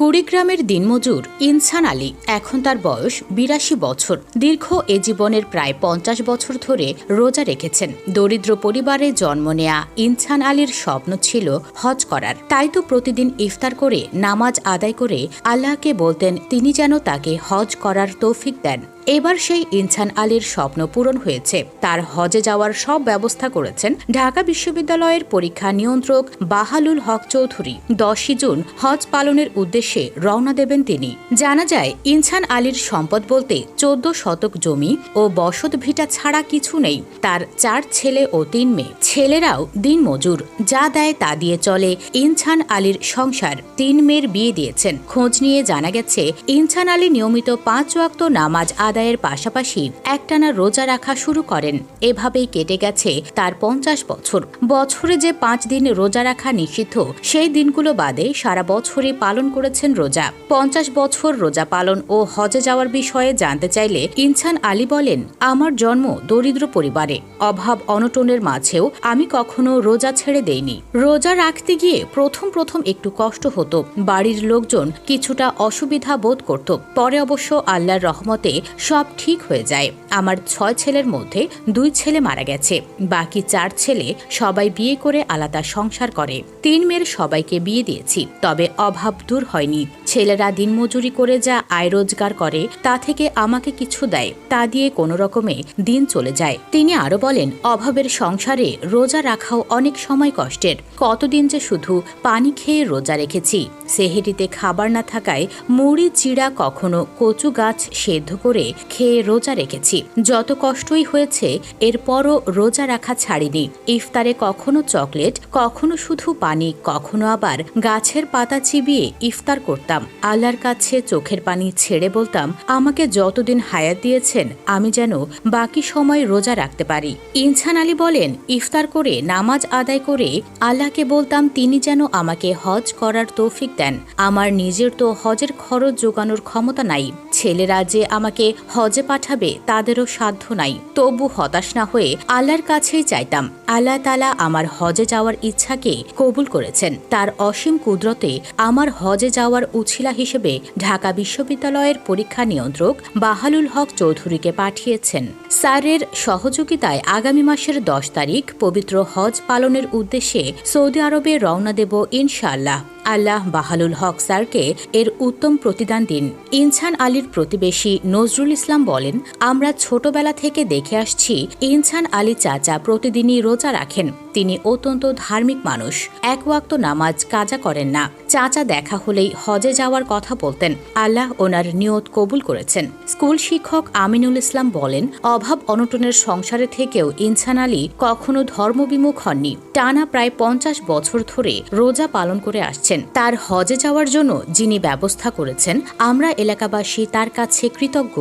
কুড়িগ্রামের দিনমজুর ইনসান আলী, এখন তার বয়স বিরাশি বছর, দীর্ঘ এ জীবনের প্রায় পঞ্চাশ বছর ধরে রোজা রেখেছেন। দরিদ্র পরিবারে জন্ম নেয়া ইনসান আলীর স্বপ্ন ছিল হজ করার। তাই তো প্রতিদিন ইফতার করে, নামাজ আদায় করে আল্লাহকে বলতেন, তিনি যেন তাকে হজ করার তৌফিক দেন। এবার সেই ইনসান আলীর স্বপ্ন পূরণ হয়েছে। তার হজে যাওয়ার সব ব্যবস্থা করেছেন ঢাকা বিশ্ববিদ্যালয়ের পরীক্ষা নিয়ন্ত্রক বাহালুল হক চৌধুরী। দশই জুন হজ পালনের উদ্দেশ্যে রওনা দেবেন তিনি। জানা যায় ইনসান আলীর সম্পদ বলতে চোদ্দ শতক জমি ও বসত ভিটা ছাড়া কিছু নেই। তার চার ছেলে ও তিন মেয়ে। ছেলেরাও দিন মজুর। যা দেয় তা দিয়ে চলে ইনসান আলীর সংসার। তিন মেয়ের বিয়ে দিয়েছেন। খোঁজ নিয়ে জানা গেছে ইনসান আলী নিয়মিত পাঁচ ওয়াক্ত নামাজ আদায়ের পাশাপাশি একটানা রোজা রাখা শুরু করেন। এভাবেই কেটে গেছে তার পঞ্চাশ বছর। বছরে যে পাঁচ দিন রোজা রাখা নিষিদ্ধ, সেই দিনগুলো বাদে সারা বছরই পালন করেছেন রোজা। পঞ্চাশ বছর রোজা পালন ও হজে যাওয়ার বিষয়ে জানতে চাইলে ইনসান আলী বলেন, আমার জন্ম দরিদ্র পরিবারে। অভাব অনটনের মাঝেও আমি কখনো রোজা ছেড়ে দেইনি। রোজা রাখতে গিয়ে প্রথম প্রথম একটু কষ্ট হতো। বাড়ির লোকজন কিছুটা অসুবিধা বোধ করত। পরে অবশ্য আল্লাহর রহমতে সব ঠিক হয়ে যায়। আমার ছয় ছেলের মধ্যে দুই ছেলে মারা গেছে। বাকি চার ছেলে সবাই বিয়ে করে আলাদা সংসার করে। তিন মেয়ের সবাইকে বিয়ে দিয়েছি। তবে অভাব দূর I need. ছেলেরা দিনমজুরি করে যা আয় রোজগার করে, তা থেকে আমাকে কিছু দেয়, তা দিয়ে কোনো রকমে দিন চলে যায়। তিনি আরও বলেন, অভাবের সংসারে রোজা রাখাও অনেক সময় কষ্টের। কতদিন যে শুধু পানি খেয়ে রোজা রেখেছি। সেহেরিতে খাবার না থাকায় মুড়ি, চিড়া কখনো কচু গাছ সেদ্ধ করে খেয়ে রোজা রেখেছি। যত কষ্টই হয়েছে, এরপরও রোজা রাখা ছাড়িনি। ইফতারে কখনো চকলেট, কখনো শুধু পানি, কখনো আবার গাছের পাতা চিবিয়ে ইফতার করতাম। আল্লাহর কাছে চোখের পানি ছেড়ে বলতাম, আমাকে যতদিন হায়াত দিয়েছেন, আমি যেন বাকি সময় রোজা রাখতে পারি। ইনসান আলী বলেন, ইফতার করে, নামাজ আদায় করে আল্লাহকে বলতাম, তিনি যেন আমাকে হজ করার তৌফিক দেন। আমার নিজের তো হজের খরচ জোগানোর ক্ষমতা নাই। ছেলেরা যে আমাকে হজে পাঠাবে তাদেরও সাধ্য নাই। তবু হতাশ না হয়ে আল্লাহর কাছেই চাইতাম আল্লাহ তালা আমার হজে যাওয়ার ইচ্ছাকে কবুল করেছেন। তার অসীম কুদরতে আমার হজে যাওয়ার উছিলা হিসেবে ঢাকা বিশ্ববিদ্যালয়ের পরীক্ষা নিয়ন্ত্রক বাহালুল হক চৌধুরীকে পাঠিয়েছেন। স্যারের সহযোগিতায় আগামী মাসের দশ তারিখ পবিত্র হজ পালনের উদ্দেশ্যে সৌদি আরবে রওনা দেব ইনশাআল্লাহ। আল্লাহ বাহালুল হক স্যারকে এর উত্তম প্রতিদান দিন। ইনসান আলীর প্রতিবেশী নজরুল ইসলাম বলেন, আমরা ছোটবেলা থেকে দেখে আসছি ইনসান আলী চাচা প্রতিদিনই রোজা রাখেন। তিনি অত্যন্ত ধার্মিক মানুষ। এক ওয়াক্ত নামাজ কাজা করেন না। চাচা দেখা হলেই হজে যাওয়ার কথা বলতেন। আল্লাহ ওনার নিয়ত কবুল করেছেন। স্কুল শিক্ষক আমিনুল ইসলাম বলেন, অভাব অনটনের সংসারে থেকেও ইনসান আলী কখনো ধর্মবিমুখ হননি। টানা প্রায় পঞ্চাশ বছর ধরে রোজা পালন করে আসছেন। তার হজে যাওয়ার জন্য যিনি ব্যবস্থা করেছেন আমরা এলাকাবাসী তার কাছে কৃতজ্ঞ।